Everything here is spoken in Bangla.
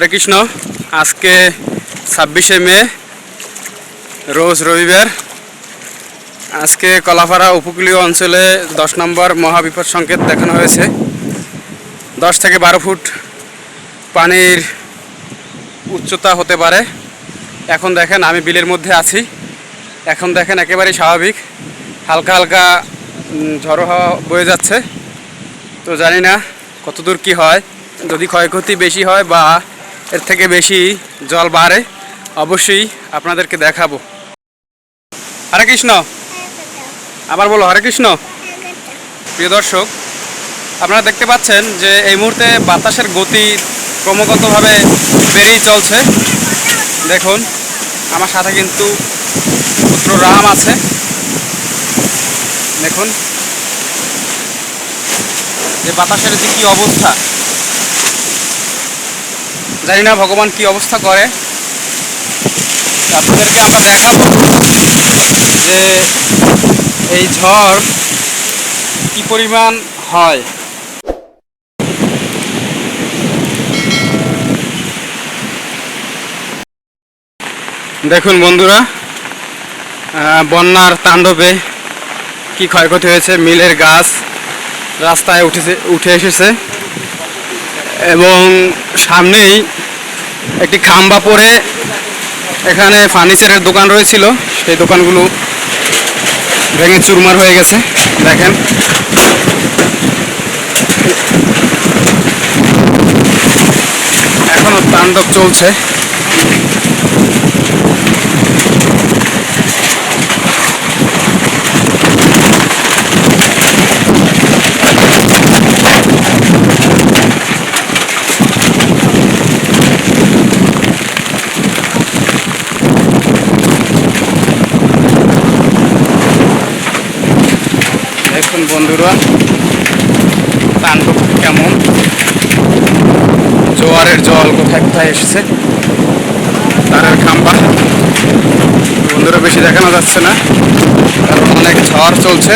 হরে কৃষ্ণ। আজকে ছাব্বিশে মে, রোজ রবিবার। আজকে কলাপাড়া উপকূলীয় অঞ্চলে দশ নম্বর মহাবিপদ সংকেত দেখানো হয়েছে। দশ থেকে বারো ফুট পানির উচ্চতা হতে পারে। এখন দেখেন, আমি বিলের মধ্যে আছি। এখন দেখেন, একেবারেই স্বাভাবিক। হালকা হালকা ঝড়ো হাওয়া বয়ে যাচ্ছে। তো জানি না কতদূর কি হয়। যদি ক্ষয়ক্ষতি বেশি হয় বা এর থেকে বেশি জল বাড়ে, অবশ্যই আপনাদেরকে দেখাবো। হরে কৃষ্ণ। আবার বলো, হরে কৃষ্ণ। প্রিয় দর্শক, আপনারা দেখতে পাচ্ছেন যে এই মুহূর্তে বাতাসের গতি ক্রমাগতভাবে বেড়েই চলছে। দেখুন, আমার সাথে কিন্তু পুত্র রাম আছে। দেখুন, যে বাতাসের যে কি অবস্থা জানি না ভগবান কি অবস্থা করে। আপনাদেরকে আমরা দেখাবো যে এই ঝড় কি পরিমাণ হয়। দেখুন বন্ধুরা বন্যার তাণ্ডবে কি ক্ষয়ক্ষতি হয়েছে, মিলের গাছ রাস্তায় উঠেছে উঠে এসেছে। এবং সামনেই একটি খাম্বা পরে এখানে ফার্নিচারের দোকান রয়েছিল। সেই দোকানগুলো ভেঙে চুরমার হয়ে গেছে, দেখেন। এখনও তাণ্ডব চলছে। দেখুন বন্ধুরা? তাণ্ডব কেমন? জোয়ারের জল কোথায় কোথায় এসেছে? তারের খাম্বা। বন্ধুরা, বেশি দেখানো যাচ্ছে না। কারণ অনেক ঝড় চলছে।